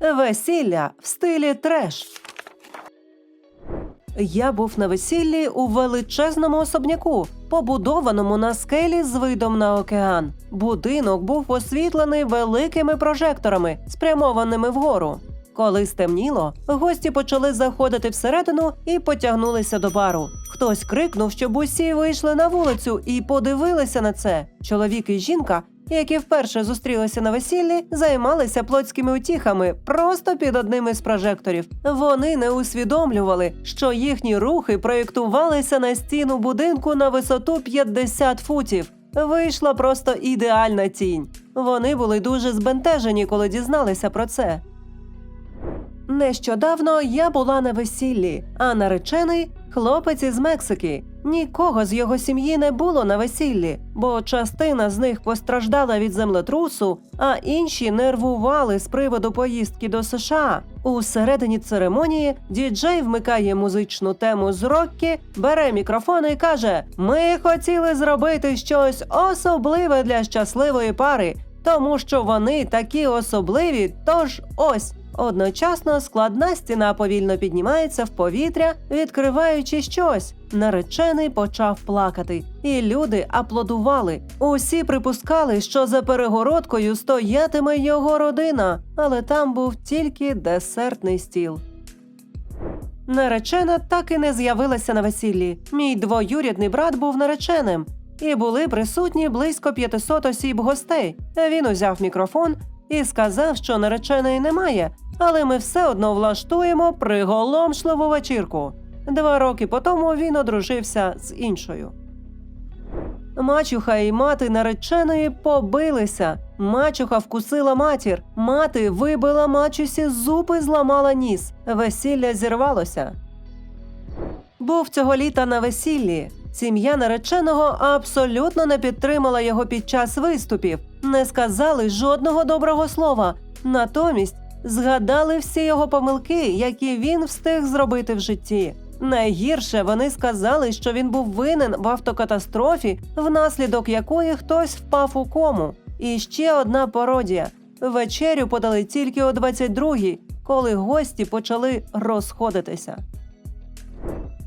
Весілля в стилі треш. Я був на весіллі у величезному особняку, побудованому на скелі з видом на океан. Будинок був освітлений великими прожекторами, спрямованими вгору. Коли стемніло, гості почали заходити всередину і потягнулися до бару. Хтось крикнув, щоб усі вийшли на вулицю і подивилися на це. Чоловік і жінка, які вперше зустрілися на весіллі, займалися плотськими утіхами просто під одним із прожекторів. Вони не усвідомлювали, що їхні рухи проєктувалися на стіну будинку на висоту 50 футів. Вийшла просто ідеальна тінь. Вони були дуже збентежені, коли дізналися про це. Нещодавно я була на весіллі, а наречений хлопець із Мексики. Нікого з його сім'ї не було на весіллі, бо частина з них постраждала від землетрусу, а інші нервували з приводу поїздки до США. У середині церемонії діджей вмикає музичну тему з Роккі, бере мікрофон і каже: Ми хотіли зробити щось особливе для щасливої пари, тому що вони такі особливі. Тож ось. Одночасно складна стіна повільно піднімається в повітря, відкриваючи щось. Наречений почав плакати, і люди аплодували. Усі припускали, що за перегородкою стоятиме його родина, але там був тільки десертний стіл. Наречена так і не з'явилася на весіллі. Мій двоюрідний брат був нареченим, і були присутні близько 500 осіб гостей. Він узяв мікрофон і сказав, що нареченої немає, але ми все одно влаштуємо приголомшливу вечірку. Два роки по тому він одружився з іншою. Мачуха і мати нареченої побилися. Мачуха вкусила матір. Мати вибила мачусі зуб і зламала ніс. Весілля зірвалося. Був цього літа на весіллі. Сім'я нареченого абсолютно не підтримала його під час виступів, не сказали жодного доброго слова. Натомість згадали всі його помилки, які він встиг зробити в житті. Найгірше вони сказали, що він був винен в автокатастрофі, внаслідок якої хтось впав у кому. І ще одна пародія. Вечерю подали тільки о 22-й, коли гості почали розходитися.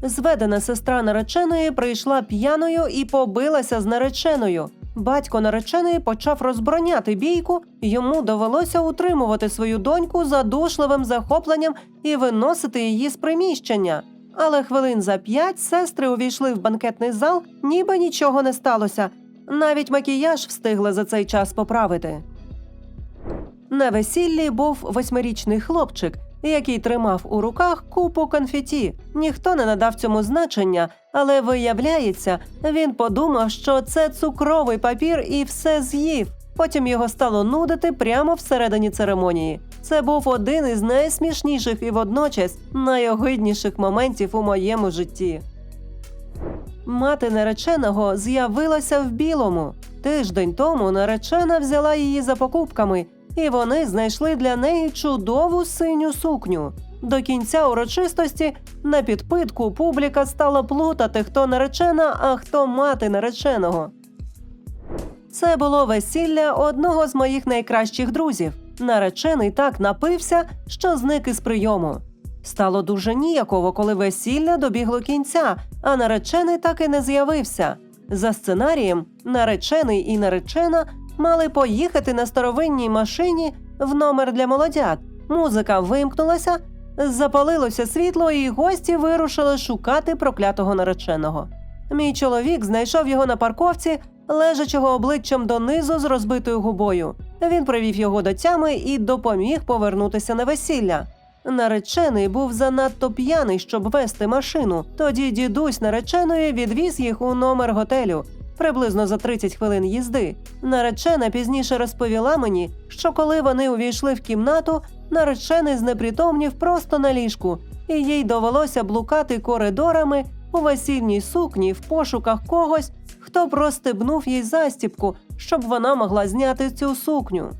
Зведена сестра нареченої прийшла п'яною і побилася з нареченою. Батько нареченої почав розбороняти бійку, йому довелося утримувати свою доньку задушливим захопленням і виносити її з приміщення. Але хвилин за п'ять сестри увійшли в банкетний зал, ніби нічого не сталося. Навіть макіяж встигли за цей час поправити. На весіллі був восьмирічний хлопчик, який тримав у руках купу конфеті. Ніхто не надав цьому значення, але виявляється, він подумав, що це цукровий папір і все з'їв. Потім його стало нудити прямо всередині церемонії. Це був один із найсмішніших і водночас найогидніших моментів у моєму житті. Мати нареченого з'явилася в білому. Тиждень тому наречена взяла її за покупками, і вони знайшли для неї чудову синю сукню. До кінця урочистості на підпитку публіка стала плутати, хто наречена, а хто мати нареченого. Це було весілля одного з моїх найкращих друзів. Наречений так напився, що зник із прийому. Стало дуже ніяково, коли весілля добігло кінця, а наречений так і не з'явився. За сценарієм, наречений і наречена мали поїхати на старовинній машині в номер для молодят. Музика вимкнулася, запалилося світло, і гості вирушили шукати проклятого нареченого. Мій чоловік знайшов його на парковці, лежачого обличчям донизу з розбитою губою. Він привів його до тями і допоміг повернутися на весілля. Наречений був занадто п'яний, щоб вести машину. Тоді дідусь нареченої відвіз їх у номер готелю приблизно за 30 хвилин їзди. Наречена пізніше розповіла мені, що коли вони увійшли в кімнату, наречений знепритомнів просто на ліжку, і їй довелося блукати коридорами у весільній сукні в пошуках когось, хто простебнув їй застіпку, щоб вона могла зняти цю сукню.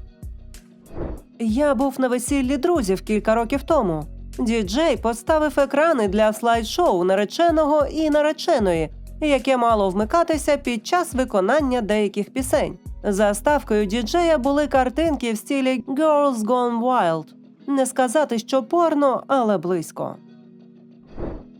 Я був на весіллі друзів кілька років тому. Діджей поставив екрани для слайд-шоу нареченого і нареченої, яке мало вмикатися під час виконання деяких пісень. За ставкою діджея були картинки в стилі Girls Gone Wild. Не сказати, що порно, але близько.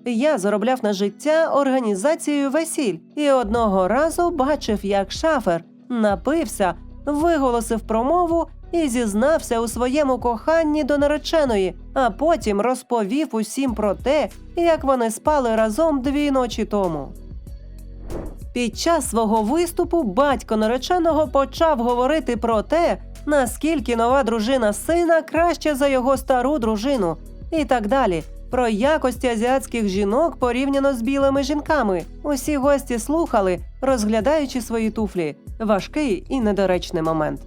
Я заробляв на життя організацією весіль і одного разу бачив, як шафер напився, виголосив промову і зізнався у своєму коханні до нареченої, а потім розповів усім про те, як вони спали разом дві ночі тому. Під час свого виступу батько нареченого почав говорити про те, наскільки нова дружина сина краще за його стару дружину, і так далі. Про якості азіатських жінок порівняно з білими жінками. Усі гості слухали, розглядаючи свої туфлі. Важкий і недоречний момент.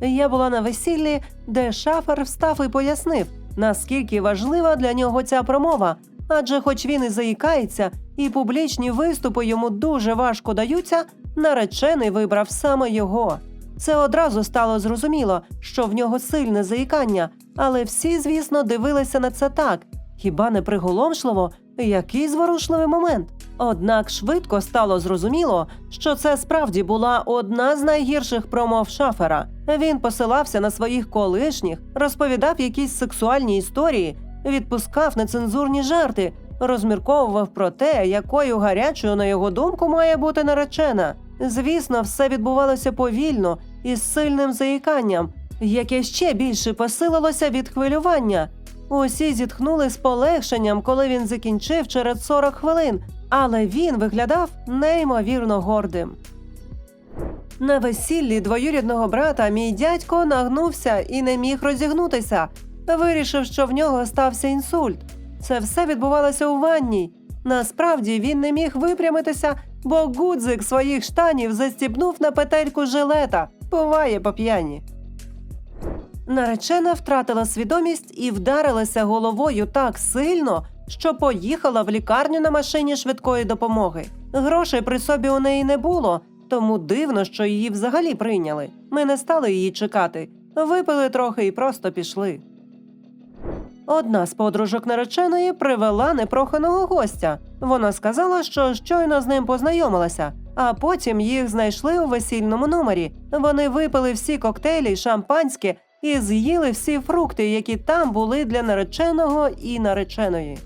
Я була на весіллі, де шафер встав і пояснив, наскільки важлива для нього ця промова. Адже, хоч він і заїкається, і публічні виступи йому дуже важко даються, наречений вибрав саме його. Це одразу стало зрозуміло, що в нього сильне заїкання, але всі, звісно, дивилися на це так. Хіба не приголомшливо? Який зворушливий момент. Однак швидко стало зрозуміло, що це справді була одна з найгірших промов шафера. Він посилався на своїх колишніх, розповідав якісь сексуальні історії, відпускав нецензурні жарти, розмірковував про те, якою гарячою, на його думку, має бути наречена. Звісно, все відбувалося повільно і з сильним заїканням, яке ще більше посилилося від хвилювання. Усі зітхнули з полегшенням, коли він закінчив через 40 хвилин, але він виглядав неймовірно гордим. На весіллі двоюрідного брата мій дядько нагнувся і не міг розігнутися. Вирішив, що в нього стався інсульт. Це все відбувалося у ванній. Насправді він не міг випрямитися, бо гудзик своїх штанів застібнув на петельку жилета. Буває по п'яні. Наречена втратила свідомість і вдарилася головою так сильно, що поїхала в лікарню на машині швидкої допомоги. Грошей при собі у неї не було, тому дивно, що її взагалі прийняли. Ми не стали її чекати, випили трохи і просто пішли. Одна з подружок нареченої привела непроханого гостя. Вона сказала, що щойно з ним познайомилася, а потім їх знайшли у весільному номері. Вони випили всі коктейлі, шампанське і з'їли всі фрукти, які там були для нареченого і нареченої.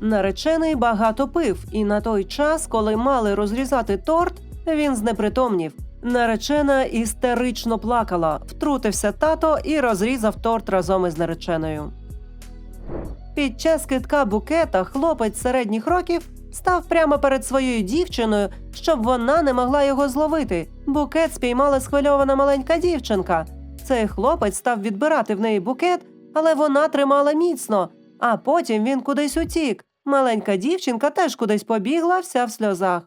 Наречений багато пив, і на той час, коли мали розрізати торт, він знепритомнів. Наречена істерично плакала, втрутився тато і розрізав торт разом із нареченою. Під час китка букета хлопець середніх років став прямо перед своєю дівчиною, щоб вона не могла його зловити. Букет спіймала схвильована маленька дівчинка. Цей хлопець став відбирати в неї букет, але вона тримала міцно. А потім він кудись утік. Маленька дівчинка теж кудись побігла, вся в сльозах.